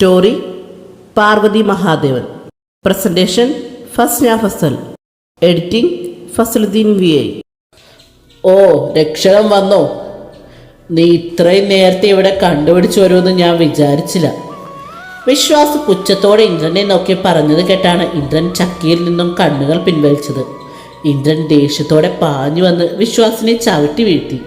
Story Parvathy Mahadevan. Presentation Fasna Fasal. Editing Fasaluddin V I. ഓ രക്ഷകം വന്നോ? നീ ഇത്രയും നേരത്തെ ഇവിടെ കണ്ടുപിടിച്ചു വരുമെന്ന് ഞാൻ വിചാരിച്ചില്ല. വിശ്വാസ് പുച്ഛത്തോടെ ഇന്ദ്രനെ നോക്കി പറഞ്ഞത് കേട്ടാണ് ഇന്ദ്രൻ ചക്കിയിൽ നിന്നും കണ്ണുകൾ പിൻവലിച്ചത്. ഇന്ദ്രൻ ദേഷ്യത്തോടെ പാഞ്ഞു വന്ന് വിശ്വാസിനെ ചവിട്ടി വീഴ്ത്തി.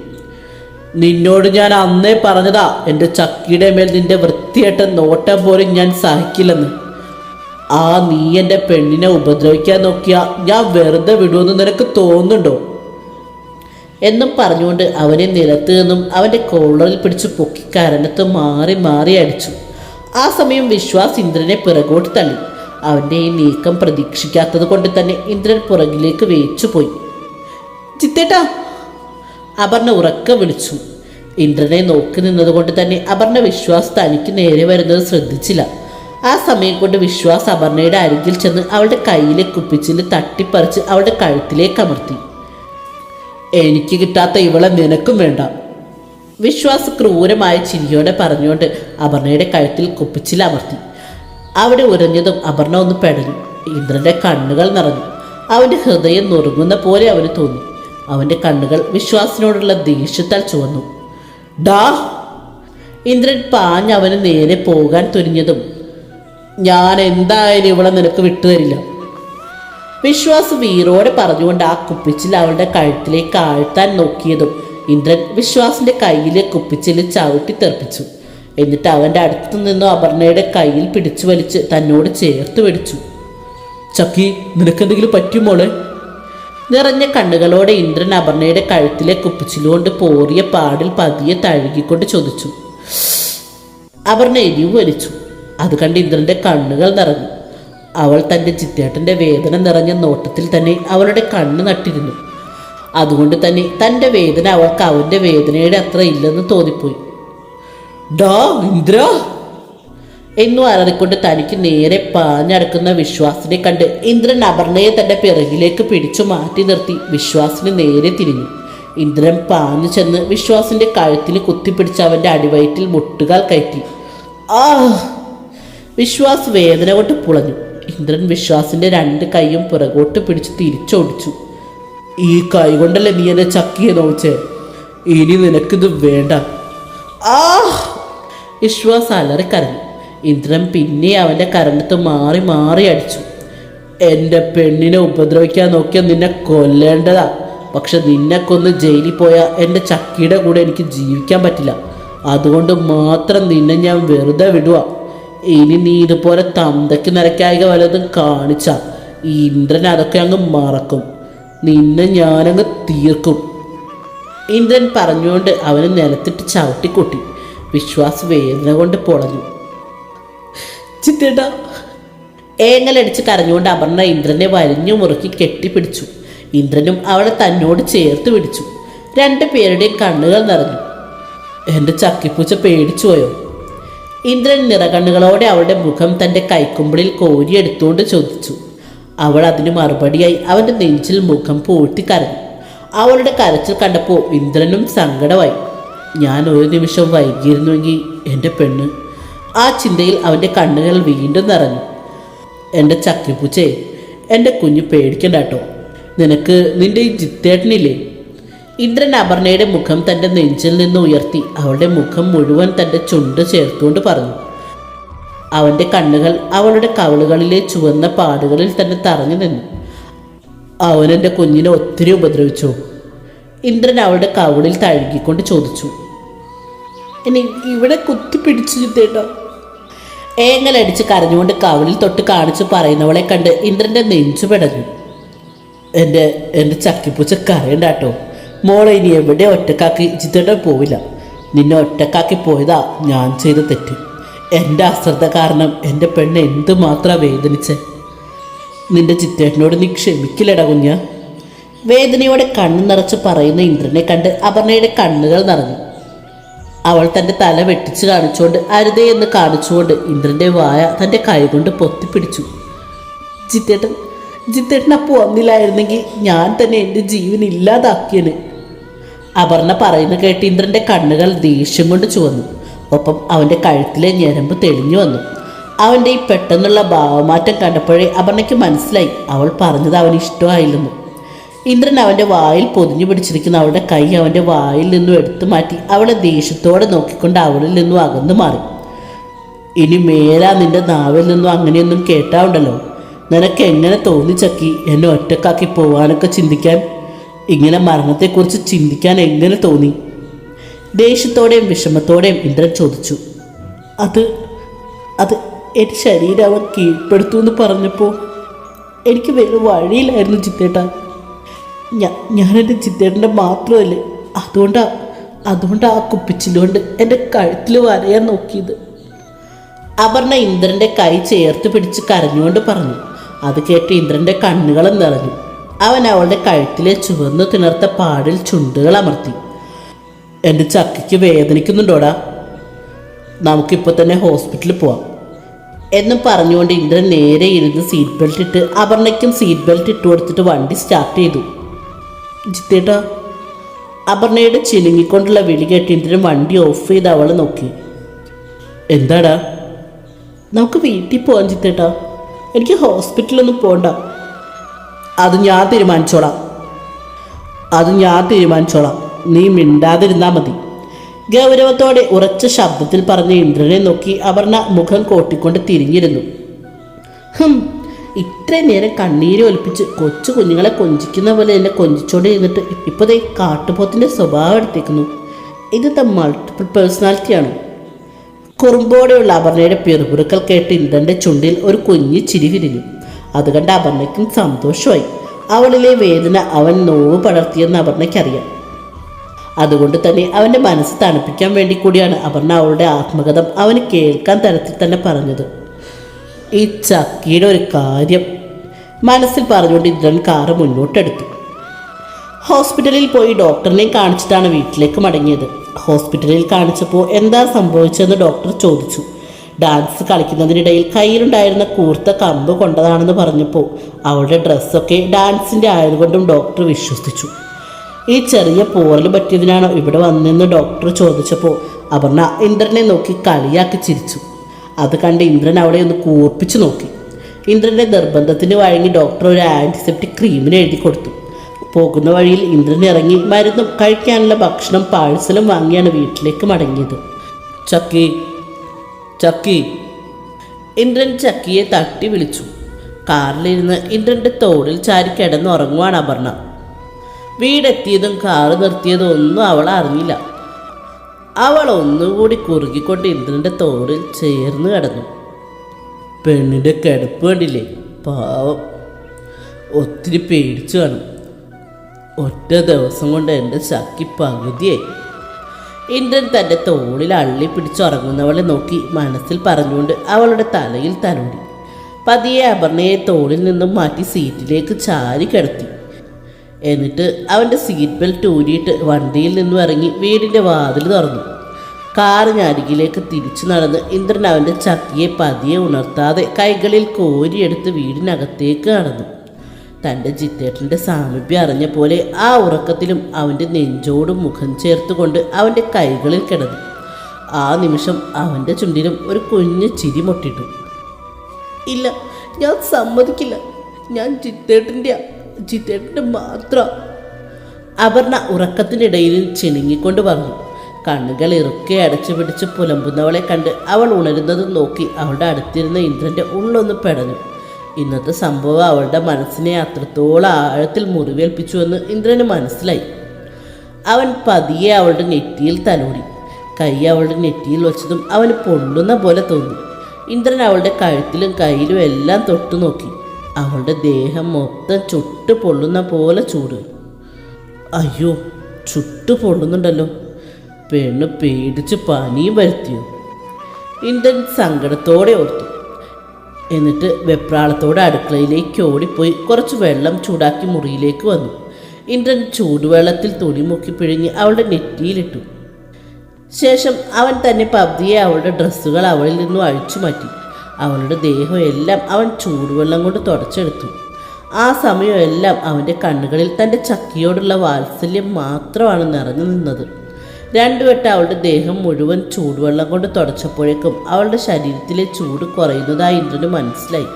നിന്നോട് ഞാൻ അന്നേ പറഞ്ഞതാ എന്റെ ചക്കിയുടെ മേൽ നിന്റെ വൃത്തിയേട്ട നോട്ടം പോലും ഞാൻ സഹിക്കില്ലെന്ന്. ആ നീ എന്റെ പെണ്ണിനെ ഉപദ്രവിക്കാൻ നോക്കിയാ ഞാൻ വെറുതെ വിടുമെന്ന് നിനക്ക് തോന്നുന്നുണ്ടോ? എന്നും പറഞ്ഞുകൊണ്ട് അവനെ നിലത്ത് നിന്നും അവന്റെ കോളറിൽ പിടിച്ച് പൊക്കി കരണത്ത് മാറി മാറി അടിച്ചു. ആ സമയം വിശ്വാസ് ഇന്ദ്രനെ പിറകോട്ട് തള്ളി. അവന്റെ ഈ നീക്കം പ്രതീക്ഷിക്കാത്തത് കൊണ്ട് തന്നെ ഇന്ദ്രൻ പുറകിലേക്ക് വേച്ചു പോയി ചിത്തേട്ടാ അപർണ ഉറക്കം വിളിച്ചു. ഇന്ദ്രനെ നോക്കി നിന്നതുകൊണ്ട് തന്നെ അപർണ വിശ്വാസ് തനിക്ക് നേരെ വരുന്നത് ശ്രദ്ധിച്ചില്ല. ആ സമയം കൊണ്ട് വിശ്വാസ് അപർണയുടെ അരികിൽ ചെന്ന് അവളുടെ കയ്യിലെ കുപ്പിച്ചിൽ തട്ടിപ്പറിച്ച് അവളുടെ കഴുത്തിലേക്ക് അമർത്തി. എനിക്ക് കിട്ടാത്ത ഇവളെ നിനക്കും വേണ്ട. വിശ്വാസ് ക്രൂരമായ ചിരിയോടെ പറഞ്ഞുകൊണ്ട് അപർണയുടെ കഴുത്തിൽ കുപ്പിച്ചിൽ അമർത്തി. അവിടെ ഉരഞ്ഞതും അപർണ ഒന്ന് പെടഞ്ഞു. ഇന്ദ്രന്റെ കണ്ണുകൾ നിറഞ്ഞു. അവന്റെ ഹൃദയം നുറുങ്ങുന്ന പോലെ അവന് തോന്നി. അവന്റെ കണ്ണുകൾ വിശ്വാസിനോടുള്ള ദേഷ്യത്താൽ ചുവന്നു. ഡാ ഇന്ദ്രൻ പാഞ്ഞ് അവന് നേരെ പോകാൻ തുനിഞ്ഞതും ഞാൻ എന്തായാലും ഇവളെ നിനക്ക് വിട്ടുതരില്ല വിശ്വാസ് വീറോടെ പറഞ്ഞുകൊണ്ട് ആ കുപ്പിച്ചിൽ അവളുടെ കഴുത്തിലേക്ക് ആഴ്ത്താൻ നോക്കിയതും ഇന്ദ്രൻ വിശ്വാസിന്റെ കയ്യിലെ കുപ്പിച്ചിൽ ചവിട്ടി തെറിപ്പിച്ചു. എന്നിട്ട് അവന്റെ അടുത്തു നിന്നും അപർണയുടെ കയ്യിൽ പിടിച്ചു വലിച്ച് തന്നോട് ചേർത്ത് പിടിച്ചു. ചക്കി നിനക്കെന്തെങ്കിലും പറ്റും മോളെ? നിറഞ്ഞ കണ്ണുകളോടെ ഇന്ദ്രൻ അപർണയുടെ കഴുത്തിലെ കുപ്പിച്ചിലുകൊണ്ട് പോറിയ പാടിൽ പതിയെ തഴുകിക്കൊണ്ട് ചോദിച്ചു. അപർണ എരിവ് വലിച്ചു. അത് കണ്ട് ഇന്ദ്രന്റെ കണ്ണുകൾ നിറഞ്ഞു. അവൾ തന്റെ ചിത്തേട്ടന്റെ വേദന നിറഞ്ഞ നോട്ടത്തിൽ തന്നെ അവളുടെ കണ്ണ് നട്ടിരുന്നു. അതുകൊണ്ട് തന്നെ തന്റെ വേദന അവൾക്ക് അവന്റെ വേദനയുടെ അത്ര ഇല്ലെന്ന് തോന്നിപ്പോയി. ഡോ ഇന്ദ്ര! എന്നും അലറിക്കൊണ്ട് തനിക്ക് നേരെ പാഞ്ഞടക്കുന്ന വിശ്വാസിനെ കണ്ട് ഇന്ദ്രൻ അപർണയെ തന്റെ പിറകിലേക്ക് പിടിച്ചു മാറ്റി നിർത്തി. വിശ്വാസിന് നേരെ തിരിഞ്ഞു. ഇന്ദ്രൻ പാഞ്ഞു ചെന്ന് വിശ്വാസിന്റെ കഴുത്തിൽ കുത്തിപ്പിടിച്ച് അവന്റെ അടിവയറ്റിൽ മുട്ടുകാൽ കയറ്റി. ആ വിശ്വാസ് വേദന കൊണ്ട് പുളഞ്ഞു. ഇന്ദ്രൻ വിശ്വാസിന്റെ രണ്ട് കൈയും പുറകോട്ട് പിടിച്ച് തിരിച്ചോടിച്ചു. ഈ കൈ കൊണ്ടല്ലേ നീ എന്നെ ചക്കിയെ നോച്ചേ ഇനി നിനക്കിത് വേണ്ട. ആ വിശ്വാസ് അലറിക്കരഞ്ഞു ഇന്ദ്രൻ പിന്നെ അവന്റെ കരണത്ത് മാറി മാറി അടിച്ചു. എന്റെ പെണ്ണിനെ ഉപദ്രവിക്കാൻ നോക്കിയാൽ നിന്നെ കൊല്ലേണ്ടതാ. പക്ഷെ നിന്നെ കൊന്ന് ജയിലിൽ പോയാൽ എന്റെ ചക്കിയുടെ കൂടെ എനിക്ക് ജീവിക്കാൻ പറ്റില്ല. അതുകൊണ്ട് മാത്രം നിന്നെ ഞാൻ വെറുതെ വിടുക ഇനി നീ ഇതുപോലെ തന്തയ്ക്ക് നിരക്കായിക വല്ലതും കാണിച്ച ഇന്ദ്രൻ അതൊക്കെ അങ്ങ് മറക്കും. നിന്നെ ഞാനങ്ങ് തീർക്കും. ഇന്ദ്രൻ പറഞ്ഞുകൊണ്ട് അവന് നിലത്തിട്ട് ചവിട്ടിക്കൂട്ടി. വിശ്വാസ് വേദന കൊണ്ട് പൊളഞ്ഞു. ചിത്തേട്ട ഏങ്ങലടിച്ച് കരഞ്ഞുകൊണ്ട് അപർണ ഇന്ദ്രനെ വലിഞ്ഞു മുറുക്കി കെട്ടിപ്പിടിച്ചു. ഇന്ദ്രനും അവളെ തന്നോട് ചേർത്ത് പിടിച്ചു. രണ്ടു പേരുടെയും കണ്ണുകൾ നിറഞ്ഞു. എന്റെ ചക്കിപ്പൂച്ച പേടിച്ചു പോയോ? ഇന്ദ്രൻ നിറകണ്ണുകളോടെ അവളുടെ മുഖം തന്റെ കൈക്കുമ്പിളിൽ കോരിയെടുത്തുകൊണ്ട് ചോദിച്ചു. അവൾ അതിന് മറുപടിയായി അവന്റെ നെഞ്ചിൽ മുഖം പൂട്ടി കരഞ്ഞു. അവളുടെ കരച്ചിൽ കണ്ടപ്പോൾ ഇന്ദ്രനും സങ്കടമായി. ഞാൻ ഒരു നിമിഷം വൈകിയിരുന്നുവെങ്കിൽ എന്റെ പെണ്ണ് ആ ചിന്തയിൽ അവന്റെ കണ്ണുകൾ വീണ്ടും നിറഞ്ഞു. എന്റെ ചക്കിപ്പൂച്ചേ എന്റെ കുഞ്ഞ് പേടിക്കണ്ട കേട്ടോ നിനക്ക് നിന്റെ ഈ ജിത്തേട്ടനില്ലേ? ഇന്ദ്രൻ അപർണയുടെ മുഖം തന്റെ നെഞ്ചിൽ നിന്ന് ഉയർത്തി അവളുടെ മുഖം മുഴുവൻ തന്റെ ചുണ്ട് ചേർത്തുകൊണ്ട് പറഞ്ഞു. അവന്റെ കണ്ണുകൾ അവളുടെ കവളുകളിലെ ചുവന്ന പാടുകളിൽ തന്നെ തറഞ്ഞു നിന്നു. അവൻ എന്റെ കുഞ്ഞിനെ ഒത്തിരി ഉപദ്രവിച്ചു? ഇന്ദ്രൻ അവളുടെ കവളിൽ തഴുകിക്കൊണ്ട് ചോദിച്ചു. ഇനി ഇവിടെ കുത്തിപ്പിടിച്ചു ചിത്തേട്ടോ ഏങ്ങലടിച്ച് കരഞ്ഞുകൊണ്ട് കവലിൽ തൊട്ട് കാണിച്ചു പറയുന്നവളെ കണ്ട് ഇന്ദ്രന്റെ നെഞ്ചു പിടഞ്ഞു. എന്റെ എന്റെ ചക്കിപ്പൂച്ച കരയണ്ട കേട്ടോ മോളെ ഇനി എവിടെ ഒറ്റക്കാക്കി ചിത്തേട്ടൻ പോവില്ല. നിന്നെ ഒറ്റക്കാക്കി പോയതാ ഞാൻ ചെയ്ത തെറ്റ്. എന്റെ അശ്രദ്ധ കാരണം എന്റെ പെണ്ണ് എന്തുമാത്രം വേദനിച്ചേ. നിന്റെ ചിത്തേട്ടനോട് നീ ക്ഷമിക്കില്ലടാ കുഞ്ഞ. വേദനയോടെ കണ്ണു നിറച്ച് പറയുന്ന ഇന്ദ്രനെ കണ്ട് അപർണയുടെ കണ്ണുകൾ നിറഞ്ഞു. അവൾ തന്റെ തല വെട്ടിച്ച് കാണിച്ചുകൊണ്ട് അരുതേ എന്ന് കാണിച്ചുകൊണ്ട് ഇന്ദ്രന്റെ വായ തന്റെ കൈകൊണ്ട് പൊത്തിപ്പിടിച്ചു. ജിത്തേട്ടൻ ജിത്തേട്ടൻ അപ്പോൾ വന്നില്ലായിരുന്നെങ്കിൽ ഞാൻ തന്നെ എന്റെ ജീവൻ ഇല്ലാതാക്കിയന്. അപർണ പറയുന്ന കേട്ട് ഇന്ദ്രന്റെ കണ്ണുകൾ ദേഷ്യം കൊണ്ട് ചുവന്നു. ഒപ്പം അവന്റെ കഴുത്തിലെ ഞരമ്പ് തെളിഞ്ഞു വന്നു. അവന്റെ ഈ പെട്ടെന്നുള്ള ഭാവമാറ്റം കണ്ടപ്പോഴേ അപർണയ്ക്ക് മനസ്സിലായി. അവൾ പറഞ്ഞത് അവന് ഇഷ്ടമായില്ലെന്ന്. ഇന്ദ്രൻ അവന്റെ വായിൽ പൊതിഞ്ഞു പിടിച്ചിരിക്കുന്ന. അവളുടെ കൈ അവന്റെ വായിൽ നിന്നും എടുത്തു മാറ്റി. അവളെ ദേഷ്യത്തോടെ നോക്കിക്കൊണ്ട് അവളിൽ നിന്നും അകന്നു മാറി. ഇനി മേലാ നിന്റെ നാവിൽ നിന്നും അങ്ങനെയൊന്നും കേട്ടാവുണ്ടല്ലോ. നിനക്ക് എങ്ങനെ തോന്നി ചക്കി എന്നെ ഒറ്റക്കാക്കി പോവാനൊക്കെ ചിന്തിക്കാൻ? ഇങ്ങനെ മരണത്തെക്കുറിച്ച് ചിന്തിക്കാൻ എങ്ങനെ തോന്നി? ദേഷ്യത്തോടെയും വിഷമത്തോടെയും ഇന്ദ്രൻ ചോദിച്ചു. അത് അത് എന്റെ ശരീരം അവൻ കീഴ്പ്പെടുത്തു എന്ന് പറഞ്ഞപ്പോൾ എനിക്ക് വേറെ വഴിയിലായിരുന്നു ചിത്തേട്ടാ. ഞാൻ ഞാനെന്റെ ചിത്തേട്ടന്റെ മാത്രമല്ലേ? അതുകൊണ്ടാ അതുകൊണ്ട് ആ കുപ്പിച്ചിലുകൊണ്ട് എന്റെ കഴുത്തിൽ വരയാൻ നോക്കിയത്. അപർണ ഇന്ദ്രന്റെ കൈ ചേർത്ത് പിടിച്ച് കരഞ്ഞുകൊണ്ട് പറഞ്ഞു. അത് കേട്ട് ഇന്ദ്രന്റെ കണ്ണുകളും നിറഞ്ഞു. അവൻ അവളുടെ കഴുത്തിലെ ചുവന്നു തിണർത്ത പാടിൽ ചുണ്ടുകൾ അമർത്തി. എന്റെ ചക്കയ്ക്ക് വേദനിക്കുന്നുണ്ടോടാ? നമുക്കിപ്പോൾ തന്നെ ഹോസ്പിറ്റലിൽ പോവാം. എന്നും പറഞ്ഞുകൊണ്ട് ഇന്ദ്രൻ നേരെ ഇരുന്ന് സീറ്റ് ബെൽറ്റ് ഇട്ട് അപർണയ്ക്കും സീറ്റ് ബെൽറ്റ് ഇട്ട് കൊടുത്തിട്ട് വണ്ടി സ്റ്റാർട്ട് ചെയ്തു. ജിത്തേട്ടാ അപർണയുടെ ചിലുങ്ങിക്കൊണ്ടുള്ള വിളി കേട്ട് വണ്ടി ഓഫ് ചെയ്ത് അവളെ നോക്കി. എന്താടാ? നമുക്ക് വീട്ടിൽ പോകാൻ ചിത്തേട്ടാ എനിക്ക് ഹോസ്പിറ്റലൊന്നും പോകണ്ട അത് ഞാൻ തീരുമാനിച്ചോളാം. അത് ഞാൻ തീരുമാനിച്ചോളാം. നീ മിണ്ടാതിരുന്നാൽ മതി. ഗൗരവത്തോടെ ഉറച്ച ശബ്ദത്തിൽ പറഞ്ഞ ഇന്ദ്രനെ നോക്കി അപർണ മുഖം കോട്ടിക്കൊണ്ട് തിരിഞ്ഞിരുന്നു. ഹും ഇത്രയും നേരം കണ്ണീര് ഒലിപ്പിച്ച് കൊച്ചു കുഞ്ഞുങ്ങളെ കൊഞ്ചിക്കുന്ന പോലെ എന്നെ കൊഞ്ചിച്ചോണ്ട് ഇരുന്നിട്ട് ഇപ്പോൾ ദേ കാട്ടുപോത്തിന്റെ സ്വഭാവം എടുത്തേക്കുന്നു. ഇത് ദ മൾട്ടിപ്പിൾ പേഴ്സണാലിറ്റിയാണ് കുറുമ്പോടെയുള്ള അപർണയുടെ പിറുപിറുക്കൽ കേട്ട് ഇന്ദ്രന്റെ ചുണ്ടിൽ ഒരു കുഞ്ഞു ചിരി വിരിഞ്ഞു. അത് കണ്ട് അപർണയ്ക്കും സന്തോഷമായി. അവളിലെ വേദന അവൻ നോവ് പടർത്തിയെന്ന് അപർണയ്ക്കറിയാം. അതുകൊണ്ട് തന്നെ അവന്റെ മനസ്സ് തണുപ്പിക്കാൻ വേണ്ടി കൂടിയാണ് അപർണ അവളുടെ ആത്മകഥം അവന് കേൾക്കാൻ തരത്തിൽ തന്നെ പറഞ്ഞത്. ഈ ചക്കിയുടെ ഒരു കാര്യം മനസ്സിൽ പറഞ്ഞുകൊണ്ട് ഇന്ദ്രൻ കാറ് മുന്നോട്ടെടുത്തു. ഹോസ്പിറ്റലിൽ പോയി ഡോക്ടറിനെ കാണിച്ചിട്ടാണ് വീട്ടിലേക്ക് മടങ്ങിയത്. ഹോസ്പിറ്റലിൽ കാണിച്ചപ്പോൾ എന്താ സംഭവിച്ചതെന്ന് ഡോക്ടർ ചോദിച്ചു. ഡാൻസ് കളിക്കുന്നതിനിടയിൽ കയ്യിലുണ്ടായിരുന്ന കൂർത്ത കമ്പ് കൊണ്ടതാണെന്ന് പറഞ്ഞപ്പോൾ അവളുടെ ഡ്രസ്സൊക്കെ ഡാൻസിന്റെ ആയതുകൊണ്ടും ഡോക്ടർ വിശ്വസിച്ചു. ഈ ചെറിയ പോറൽ പറ്റിയതിനാണോ ഇവിടെ വന്നതെന്ന് ഡോക്ടർ ചോദിച്ചപ്പോൾ അപർണ ഇന്ദ്രനെ നോക്കി കളിയാക്കി ചിരിച്ചു. അത് കണ്ട് ഇന്ദ്രൻ അവിടെ ഒന്ന് കൂർപ്പിച്ചു നോക്കി. ഇന്ദ്രന്റെ നിർബന്ധത്തിന് വഴങ്ങി ഡോക്ടർ ഒരു ആന്റിസെപ്റ്റിക് ക്രീമിന് എഴുതി കൊടുത്തു. പോകുന്ന വഴിയിൽ ഇന്ദ്രൻ ഇറങ്ങി മരുന്നും കഴിക്കാനുള്ള ഭക്ഷണം പാഴ്സലും വാങ്ങിയാണ് വീട്ടിലേക്ക് മടങ്ങിയത്. ചക്കി ചക്കി. ഇന്ദ്രൻ ചക്കിയെ തട്ടി വിളിച്ചു. കാറിലിരുന്ന് ഇന്ദ്രന്റെ തോളിൽ ചാരി കിടന്നുറങ്ങുവാണ് അപർണ. വീടെത്തിയതും കാറ് നിർത്തിയതും ഒന്നും അവൾ അറിഞ്ഞില്ല. അവൾ ഒന്നുകൂടി കുറുകിക്കൊണ്ട് ഇന്ദ്രന്റെ തോറിൽ ചേർന്ന് കിടന്നു. പെണ്ണിന്റെ കിടപ്പ് കണ്ടില്ലേ? പാവം. ഒത്തിരി പേടിച്ചു കാണും. ഒറ്റ ദിവസം കൊണ്ട് എന്റെ ശക്തി പകുതിയായി. ഇന്ദ്രൻ തന്റെ തോളിൽ അള്ളി പിടിച്ചുറങ്ങുന്നവളെ നോക്കി മനസ്സിൽ പറഞ്ഞുകൊണ്ട് അവളുടെ തലയിൽ തലോടി. പതിയെ അപർണയെ തോളിൽ നിന്നും മാറ്റി സീറ്റിലേക്ക് ചാരി കിടത്തി. എന്നിട്ട് അവന്റെ സീറ്റ് ബെൽറ്റ് ഊരിയിട്ട് വണ്ടിയിൽ നിന്നും ഇറങ്ങി വീടിന്റെ വാതിൽ തുറന്നു. കാറിന് അരികിലേക്ക് തിരിച്ചു നടന്ന് ഇന്ദ്രൻ അവന്റെ ചക്കിയെ പതിയെ ഉണർത്താതെ കൈകളിൽ കോരിയെടുത്ത് വീടിനകത്തേക്ക് നടന്നു തന്റെ ചിത്തേട്ടന്റെ സാമീപ്യം അറിഞ്ഞ പോലെ ആ ഉറക്കത്തിലും അവന്റെ നെഞ്ചോട് മുഖം ചേർത്തുകൊണ്ട് അവന്റെ കൈകളിൽ കിടന്നു. ആ നിമിഷം അവന്റെ ചുണ്ടിലും ഒരു കുഞ്ഞു ചിരി മുട്ടിട്ടു. ഇല്ല ഞാൻ സമ്മതിക്കില്ല. ഞാൻ ജിത്തേട്ടന്റെ ജിത്തേട്ടന്റെ മാത്രം. അപർണ ഉറക്കത്തിനിടയിൽ ചിണുങ്ങിക്കൊണ്ട് പറഞ്ഞു കണ്ണുകൾ ഇറുക്കെ അടച്ചു പിടിച്ച് പുലമ്പുന്നവളെ കണ്ട് അവൾ ഉണരുന്നത് നോക്കി അവളുടെ അടുത്തിരുന്ന ഇന്ദ്രന്റെ ഉള്ളൊന്ന് പെടഞ്ഞു ഇന്നത്തെ സംഭവം അവളുടെ മനസ്സിനെ അത്രത്തോളം ആഴത്തിൽ മുറിവേൽപ്പിച്ചുവെന്ന് ഇന്ദ്രന് മനസ്സിലായി. അവൻ പതിയെ അവളുടെ നെറ്റിയിൽ തലോടി. കൈ അവളുടെ നെറ്റിയിൽ വെച്ചതും അവന് പൊള്ളുന്ന പോലെ തോന്നി. ഇന്ദ്രൻ അവളുടെ കഴുത്തിലും കയ്യിലും എല്ലാം തൊട്ടു നോക്കി അവളുടെ ദേഹം മൊത്തം ചുട്ടു പൊള്ളുന്ന പോലെ ചൂട്. അയ്യോ ചുട്ടു പൊള്ളുന്നുണ്ടല്ലോ. പെണ്ണ് പേടിച്ച് പനിയും വരുത്തിയോ? ഇന്ത്യൻ സങ്കടത്തോടെ ഓർത്തു. എന്നിട്ട് വെപ്രാളത്തോടെ അടുക്കളയിലേക്ക് ഓടിപ്പോയി കുറച്ച് വെള്ളം ചൂടാക്കി മുറിയിലേക്ക് വന്നു. ഇന്ദ്രൻ ചൂടുവെള്ളത്തിൽ തുണി മുക്കി പിഴിഞ്ഞ് അവളുടെ നെറ്റിയിലിട്ടു. ശേഷം അവൻ തന്നെ പബ്ദിയെ അവളുടെ ഡ്രസ്സുകൾ അവളിൽ നിന്നും അഴിച്ചു മാറ്റി അവളുടെ ദേഹം എല്ലാം അവൻ ചൂടുവെള്ളം കൊണ്ട് തുടച്ചെടുത്തു. ആ സമയമെല്ലാം അവന്റെ കണ്ണുകളിൽ തന്റെ ചക്കിയോടുള്ള വാത്സല്യം മാത്രമാണ് നിറഞ്ഞു നിന്നത്. രണ്ടു വട്ടം അവളുടെ ദേഹം മുഴുവൻ ചൂടുവെള്ളം കൊണ്ട് തുടച്ചപ്പോഴേക്കും അവളുടെ ശരീരത്തിലെ ചൂട് കുറയുന്നതായി ഇന്ദ്രന് മനസ്സിലായി.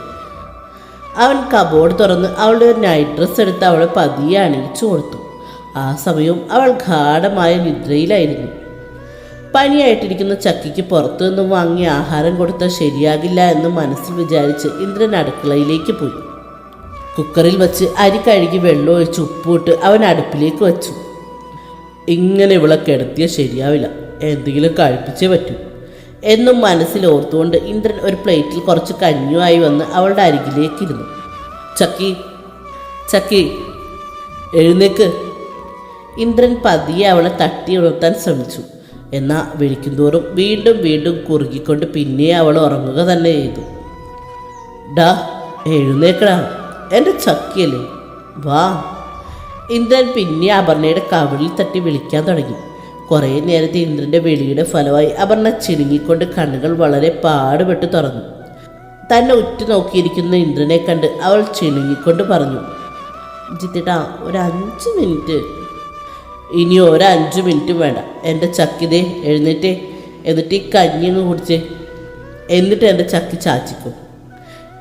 അവൻ കബോർഡ് തുറന്ന് അവളുടെ ഒരു നൈറ്റ് ഡ്രസ്സ് എടുത്ത് അവളെ പതിയെ അണിയിച്ചു കൊടുത്തു. ആ സമയവും അവൾ ഗാഠമായ നിദ്രയിലായിരുന്നു. പനിയായിട്ടിരിക്കുന്ന ചക്കിക്ക് പുറത്തു നിന്നും വാങ്ങിയ ആഹാരം കൊടുത്താൽ ശരിയാകില്ല എന്ന് മനസ്സിൽ വിചാരിച്ച് ഇന്ദ്രൻ അടുക്കളയിലേക്ക് പോയി. കുക്കറിൽ വെച്ച് അരി കഴുകി വെള്ളം ഒഴിച്ച് ഉപ്പൂട്ട് അവൻ അടുപ്പിലേക്ക് വെച്ചു. ഇങ്ങനെ ഇവളെ കിടത്തിയ ശരിയാവില്ല. എന്തെങ്കിലും കഴിപ്പിച്ചേ പറ്റൂ. എന്നും മനസ്സിൽ ഓർത്തുകൊണ്ട് ഇന്ദ്രൻ ഒരു പ്ലേറ്റിൽ കുറച്ച് കഞ്ഞുമായി വന്ന് അവളുടെ അരികിലേക്കിരുന്നു. ചക്കി ചക്കി എഴുന്നേക്ക്. ഇന്ദ്രൻ പതിയെ അവളെ തട്ടി ഉണർത്താൻ ശ്രമിച്ചു. എന്നാൽ വിളിക്കുന്തോറും വീണ്ടും വീണ്ടും കുറുകിക്കൊണ്ട് പിന്നെ അവൾ ഉറങ്ങുക തന്നെ ചെയ്തു. ഡാ എഴുന്നേക്കടാ. എന്റെ ചക്കിയല്ലേ. വാ. ഇന്ദ്രൻ പിന്നെ അപർണയുടെ കവിളിൽ തട്ടി വിളിക്കാൻ തുടങ്ങി. കുറേ നേരത്തെ ഇന്ദ്രന്റെ വിളിയുടെ ഫലമായി അപർണ ചിണുങ്ങിക്കൊണ്ട് കണ്ണുകൾ വളരെ പാടുപെട്ട് തുറന്നു. തന്നെ ഉറ്റു നോക്കിയിരിക്കുന്ന ഇന്ദ്രനെ കണ്ട് അവൾ ചിണുങ്ങിക്കൊണ്ട് പറഞ്ഞു ജിത്തിട്ടാ ഒരു അഞ്ച് മിനിറ്റ്. ഇനി ഒരഞ്ച് മിനിറ്റ് വേണ്ട. എന്റെ ചക്കിതേ എഴുന്നേറ്റ്. എന്നിട്ട് ഈ കഞ്ഞി കുടിച്ച്. എന്നിട്ട് എന്റെ ചക്കി ചാച്ചിക്കും.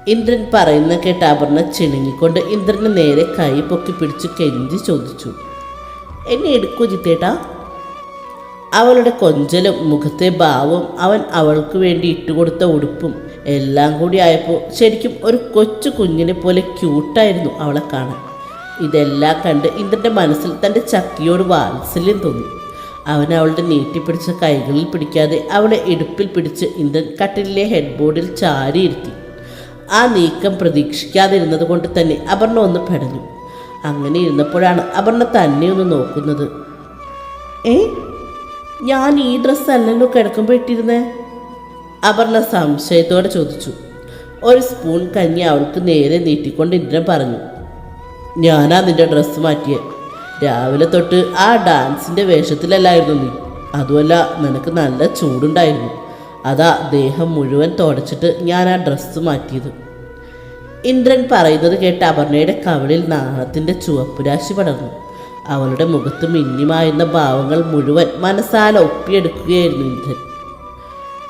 ഇന്ദ്രൻ പറയുന്ന കേട്ട് അപർണ ചിണുങ്ങിക്കൊണ്ട് ഇന്ദ്രന് നേരെ കൈ പൊക്കി പിടിച്ച് കെഞ്ചി ചോദിച്ചു. എന്നെ എടുക്കൂ ജിത്തേട്ടാ. അവളുടെ കൊഞ്ചലും മുഖത്തെ ഭാവവും അവൻ അവൾക്ക് വേണ്ടി ഇട്ടുകൊടുത്ത ഉടുപ്പും എല്ലാം കൂടി ആയപ്പോൾ ശരിക്കും ഒരു കൊച്ചു കുഞ്ഞിനെ പോലെ ക്യൂട്ടായിരുന്നു അവളെ കാണാൻ. ഇതെല്ലാം കണ്ട് ഇന്ദ്രന്റെ മനസ്സിൽ തന്റെ ചക്കിയോട് വാത്സല്യം തോന്നി. അവൻ അവളുടെ നീട്ടിപ്പിടിച്ച കൈകളിൽ പിടിക്കാതെ അവളെ ഇടുപ്പിൽ പിടിച്ച് ഇന്ദ്രൻ കട്ടിലിലെ ഹെഡ് ബോർഡിൽ ചാരിയിരുത്തി ആ നീക്കം പ്രതീക്ഷിക്കാതിരുന്നത് കൊണ്ട് തന്നെ അപർണ ഒന്ന് പെടഞ്ഞു. അങ്ങനെ ഇരുന്നപ്പോഴാണ് അപർണ തന്നെ ഒന്ന് നോക്കുന്നത്. ഏ ഞാൻ ഈ ഡ്രസ്സ് അല്ലല്ലോ കിടക്കുമ്പോൾ ഇട്ടിരുന്നേ? അപർണ സംശയത്തോടെ ചോദിച്ചു. ഒരു സ്പൂൺ കഞ്ഞി അവൾക്ക് നേരെ നീട്ടിക്കൊണ്ട് ഇന്ദ്രൻ പറഞ്ഞു. ഞാനാ നിന്റെ ഡ്രസ്സ് മാറ്റിയേ. രാവിലെ തൊട്ട് ആ ഡാൻസിന്റെ വേഷത്തിലല്ലായിരുന്നു നീ. അതുമല്ല നിനക്ക് നല്ല ചൂടുണ്ടായിരുന്നു. അതാ ദേഹം മുഴുവൻ തുടച്ചിട്ട് ഞാൻ ആ ഡ്രസ്സ് മാറ്റിയത്. ഇന്ദ്രൻ പറയുന്നത് കേട്ട് അപർണയുടെ കവളിൽ നാണത്തിന്റെ ചുവപ്പുരാശി പടർന്നു. അവളുടെ മുഖത്ത് മിന്നിമായുന്ന ഭാവങ്ങൾ മുഴുവൻ മനസ്സാല ഒപ്പിയെടുക്കുകയായിരുന്നു ഇന്ദ്രൻ.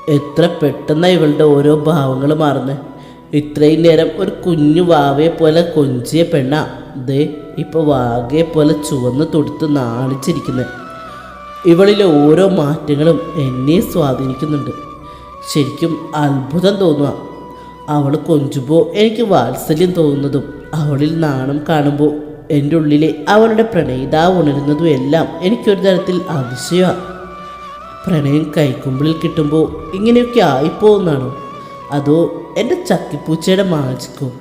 എത്ര പെട്ടെന്ന് ഇവളുടെ ഓരോ ഭാവങ്ങൾ മാറുന്നത് ഇത്രയും നേരം ഒരു കുഞ്ഞു വാവയെ പോലെ കൊഞ്ചിയ പെണ്ണ. ദേ ഇപ്പോൾ വാകെ പോലെ ചുവന്ന് തൊടുത്ത് നാണിച്ചിരിക്കുന്നത് ഇവളിലെ ഓരോ മാറ്റങ്ങളും എന്നെ സ്വാധീനിക്കുന്നുണ്ട്. ശരിക്കും അത്ഭുതം തോന്നുക അവൾ കൊഞ്ചുമ്പോൾ എനിക്ക് വാത്സല്യം തോന്നുന്നതും അവളിൽ നാണം കാണുമ്പോൾ എന്റെ ഉള്ളിലെ അവളുടെ പ്രണയിതാവ് ഉണരുന്നതും എല്ലാം എനിക്കൊരു തരത്തിൽ അതിശയമാണ് പ്രണയം കൈക്കുമ്പിളിൽ കിട്ടുമ്പോൾ ഇങ്ങനെയൊക്കെ ആയിപ്പോന്നാണോ അതോ എന്റെ ചക്കിപ്പൂച്ചയുടെ മാജിക്കോ?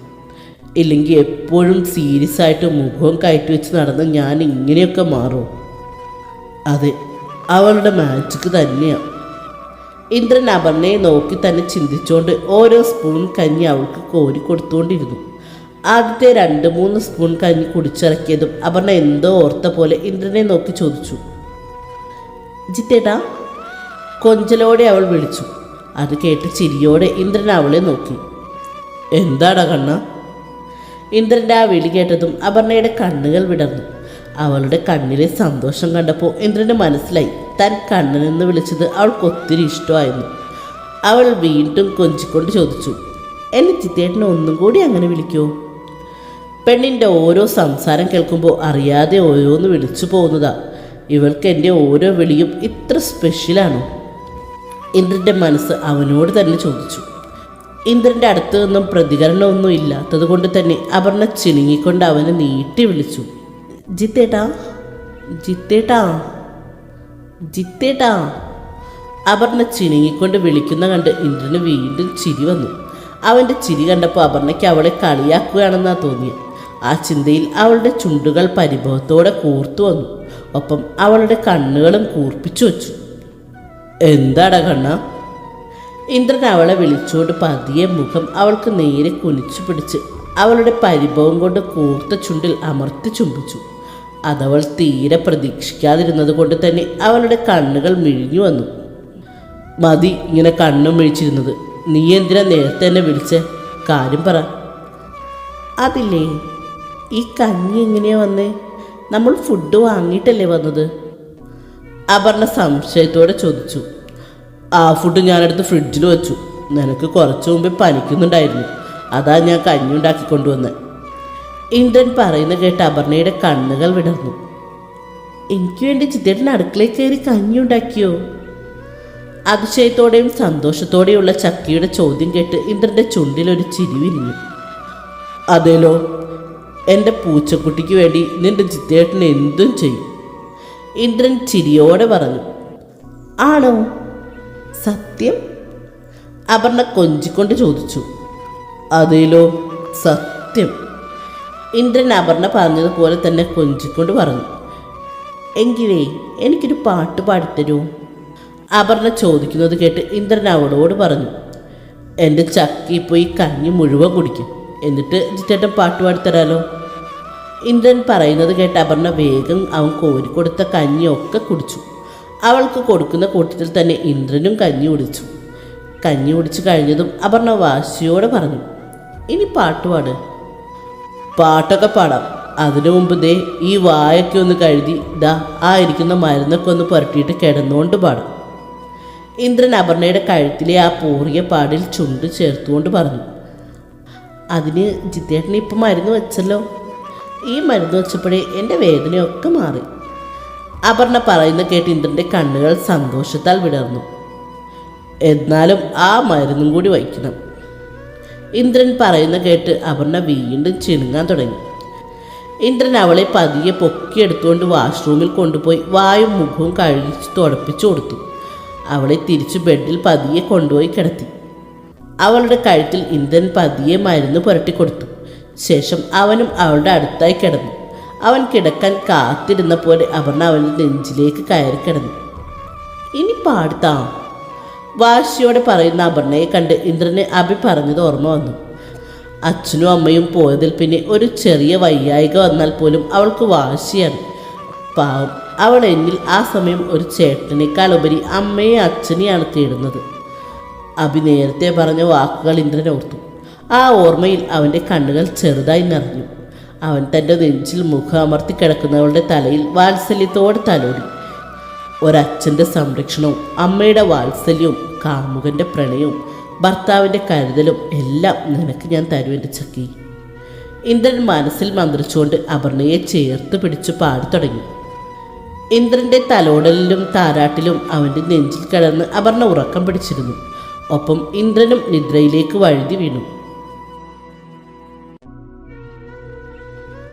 ഇല്ലെങ്കിൽ എപ്പോഴും സീരിയസ് ആയിട്ട് മുഖവും കയറ്റി വെച്ച് നടന്ന് ഞാൻ ഇങ്ങനെയൊക്കെ മാറും. അതെ അവളുടെ മാജിക്ക് തന്നെയാണ് ഇന്ദ്രൻ അപർണയെ നോക്കി തന്നെ ചിന്തിച്ചുകൊണ്ട് ഓരോ സ്പൂൺ കഞ്ഞി അവൾക്ക് കോരി കൊടുത്തുകൊണ്ടിരുന്നു ആദ്യത്തെ രണ്ട് മൂന്ന് സ്പൂൺ കഞ്ഞി കുടിച്ചിറക്കിയതും അപർണ എന്തോ ഓർത്ത പോലെ ഇന്ദ്രനെ നോക്കി ചോദിച്ചു. ജിത്തേട്ടാ കൊഞ്ചലോടെ അവൾ വിളിച്ചു. അത് കേട്ട് ചിരിയോടെ ഇന്ദ്രൻ അവളെ നോക്കി. എന്താടാ കണ്ണ? ഇന്ദ്രന്റെ ആ വിളി കേട്ടതും അപർണയുടെ കണ്ണുകൾ വിടർന്നു. അവളുടെ കണ്ണിലെ സന്തോഷം കണ്ടപ്പോൾ ഇന്ദ്രന് മനസ്സിലായി. താൻ കണ്ണനെന്ന് വിളിച്ചത് അവൾക്ക് ഒത്തിരി ഇഷ്ടമായിരുന്നു. അവൾ വീണ്ടും കൊഞ്ചിക്കൊണ്ട് ചോദിച്ചു എന്നെ ചിത്തേട്ടനെ ഒന്നും കൂടി അങ്ങനെ വിളിക്കുമോ പെണ്ണിന്റെ ഓരോ സംസാരം കേൾക്കുമ്പോൾ അറിയാതെ ഓരോന്ന് വിളിച്ചു പോകുന്നതാ. ഇവൾക്ക് എന്റെ ഓരോ വിളിയും ഇത്ര സ്പെഷ്യലാണോ ഇന്ദ്രന്റെ മനസ്സ് അവനോട് തന്നെ ചോദിച്ചു. ഇന്ദ്രന്റെ അടുത്ത് നിന്നും പ്രതികരണമൊന്നും ഇല്ലാത്തത് കൊണ്ട് തന്നെ അപർണ ചിണുങ്ങിക്കൊണ്ട് അവനെ നീട്ടി വിളിച്ചു. ജിത്തേട്ടാ ജിത്തേട്ടാ ജിത്തേട്ടാ അപർണ ചിണുങ്ങിക്കൊണ്ട് വിളിക്കുന്ന കണ്ട് ഇന്ദ്രന് വീണ്ടും ചിരി വന്നു. അവന്റെ ചിരി കണ്ടപ്പോൾ അപർണയ്ക്ക് അവളെ കളിയാക്കുകയാണെന്നാ തോന്നിയത് ആ ചിന്തയിൽ അവളുടെ ചുണ്ടുകൾ പരിഭവത്തോടെ കൂർത്തു വന്നു. ഒപ്പം അവളുടെ കണ്ണുകളും കൂർപ്പിച്ചു വച്ചു. എന്താടാ കണ്ണ ഇന്ദ്രൻ അവളെ വിളിച്ചുകൊണ്ട് പതിയെ മുഖം അവൾക്ക് നേരെ കുനിച്ചു പിടിച്ച് അവളുടെ പരിഭവം കൊണ്ട് കൂർത്ത ചുണ്ടിൽ അമർത്തി ചുംബിച്ചു. അതവൾ തീരെ പ്രതീക്ഷിക്കാതിരുന്നത് കൊണ്ട് തന്നെ അവളുടെ കണ്ണുകൾ മിഴിഞ്ഞു വന്നു. മതി ഇങ്ങനെ കണ്ണും മിഴിച്ചിരുന്നത്. നീ എന്തിനാ നേരത്തെ എന്നെ വിളിച്ച്? കാര്യം പറ. അതില്ലേ ഈ കഞ്ഞി എങ്ങനെയാ വന്നേ? നമ്മൾ ഫുഡ് വാങ്ങിയിട്ടല്ലേ വന്നത്? അപർണ സംശയത്തോടെ ചോദിച്ചു. ആ ഫുഡ് ഞാനെടുത്ത് ഫ്രിഡ്ജിൽ വെച്ചു. നിനക്ക് കുറച്ച് മുമ്പേ പനിക്കുന്നുണ്ടായിരുന്നു. അതാ ഞാൻ കഞ്ഞി ഉണ്ടാക്കി കൊണ്ടുവന്നത് ഇന്ദ്രൻ പറയുന്ന കേട്ട് അപർണയുടെ കണ്ണുകൾ വിടർന്നു. എനിക്ക് വേണ്ടി ചിത്തേട്ടൻ അടുക്കളയിൽ കയറി കഞ്ഞി ഉണ്ടാക്കിയോ അതിശയത്തോടെയും സന്തോഷത്തോടെയുള്ള ചക്കിയുടെ ചോദ്യം കേട്ട് ഇന്ദ്രന്റെ ചുണ്ടിലൊരു ചിരി വിരിഞ്ഞു. അതേലോ എന്റെ പൂച്ചക്കുട്ടിക്ക് വേണ്ടി നിന്റെ ചിത്തേട്ടൻ എന്തും ചെയ്യും. ഇന്ദ്രൻ ചിരിയോടെ പറഞ്ഞു. ആണോ? സത്യം? അപർണ കൊഞ്ചിക്കൊണ്ട് ചോദിച്ചു. അതേലോ സത്യം. ഇന്ദ്രൻ അപർണ പറഞ്ഞതുപോലെ തന്നെ കൊഞ്ചിക്കൊണ്ട് പറഞ്ഞു. എങ്കിലേ എനിക്കൊരു പാട്ട് പാടിത്തരൂ. അപർണ ചോദിക്കുന്നത് കേട്ട് ഇന്ദ്രൻ അവളോട് പറഞ്ഞു. എന്റെ ചക്കി പോയി കഞ്ഞി മുഴുവൻ കുടിക്കും. എന്നിട്ട് ജിത്തേട്ടൻ പാട്ട് പാടിത്തരാലോ. ഇന്ദ്രൻ പറയുന്നത് കേട്ട് അപർണ വേഗം അവൻ കോരിക്കൊടുത്ത കഞ്ഞിയൊക്കെ കുടിച്ചു. അവൾക്ക് കൊടുക്കുന്ന കൂട്ടത്തിൽ തന്നെ ഇന്ദ്രനും കഞ്ഞി കുടിച്ചു. കഞ്ഞി കുടിച്ചു കഴിഞ്ഞതും അപർണ വാശിയോടെ പറഞ്ഞു ഇനി പാട്ട് പാട്. പാട്ടൊക്കെ പാടാം. അതിനു മുമ്പ് ദേ ഈ വായൊക്കെ ഒന്ന് കഴുതി ദാ ആ ഇരിക്കുന്ന മരുന്നൊക്കെ ഒന്ന് പുരട്ടിയിട്ട് കിടന്നുകൊണ്ട് പാടാം. ഇന്ദ്രൻ അപർണയുടെ കഴുത്തിലെ ആ പൂറിയ പാടിൽ ചുണ്ട് ചേർത്തുകൊണ്ട് പറഞ്ഞു അതിന് ജിത്തേട്ടനെ ഇപ്പം മരുന്ന് വെച്ചല്ലോ. ഈ മരുന്ന് വെച്ചപ്പോഴേ എന്റെ വേദനയൊക്കെ മാറി. അപർണ പറയുന്ന കേട്ട് ഇന്ദ്രന്റെ കണ്ണുകൾ സന്തോഷത്താൽ വിടർന്നു. എന്നാലും ആ മരുന്നും കൂടി വയ്ക്കണം ഇന്ദ്രൻ പറയുന്ന കേട്ട് അപർണ വീണ്ടും ചിണുങ്ങാൻ തുടങ്ങി. ഇന്ദ്രൻ അവളെ പതിയെ പൊക്കിയെടുത്തുകൊണ്ട് വാഷ്റൂമിൽ കൊണ്ടുപോയി വായും മുഖവും കഴുകിച്ച് തുടപ്പിച്ചു കൊടുത്തു. അവളെ തിരിച്ചു ബെഡിൽ പതിയെ കൊണ്ടുപോയി കിടത്തി. അവളുടെ കഴുത്തിൽ ഇന്ദ്രൻ പതിയെ മരുന്ന് പുരട്ടിക്കൊടുത്തു ശേഷം അവനും അവളുടെ അടുത്തായി കിടന്നു. അവൻ കിടക്കാൻ കാത്തിരുന്ന പോലെ അപർണ അവൻ നെഞ്ചിലേക്ക് കയറി കിടന്നു. ഇനി പാടുത്താം? വാശിയോടെ പറയുന്ന അപർണയെ കണ്ട് ഇന്ദ്രനെ അഭി പറഞ്ഞത് ഓർമ്മ വന്നു. അച്ഛനും അമ്മയും പോയതിൽ പിന്നെ ഒരു ചെറിയ വയ്യായിക വന്നാൽ പോലും അവൾക്ക് വാശിയാണ്. പാവം അവൾ എന്നിൽ ആ സമയം ഒരു ചേട്ടനേക്കാൾ ഉപരി അമ്മയെ അച്ഛനെയാണ് തേടുന്നത്. അഭി നേരത്തെ പറഞ്ഞ വാക്കുകൾ ഇന്ദ്രൻ ഓർത്തു. ആ ഓർമ്മയിൽ അവന്റെ കണ്ണുകൾ ചെറുതായി നിറഞ്ഞു. അവൻ തന്റെ നെഞ്ചിൽ മുഖം അമർത്തി കിടക്കുന്നവളുടെ തലയിൽ വാത്സല്യത്തോടെ തലോടി. ഒരച്ഛന്റെ സംരക്ഷണവും അമ്മയുടെ വാത്സല്യവും കാമുകന്റെ പ്രണയവും ഭർത്താവിന്റെ കരുതലും എല്ലാം നിനക്ക് ഞാൻ തരും എന്റെ ചക്കി. ഇന്ദ്രൻ മനസ്സിൽ മന്ത്രിച്ചുകൊണ്ട് അപർണയെ ചേർത്ത് പിടിച്ചു പാടി തുടങ്ങി. ഇന്ദ്രന്റെ തലോടലിലും താരാട്ടിലും അവന്റെ നെഞ്ചിൽ കിടന്ന് അപർണ ഉറക്കം പിടിച്ചിരുന്നു. ഒപ്പം ഇന്ദ്രനും നിദ്രയിലേക്ക് വഴുതി വീണു.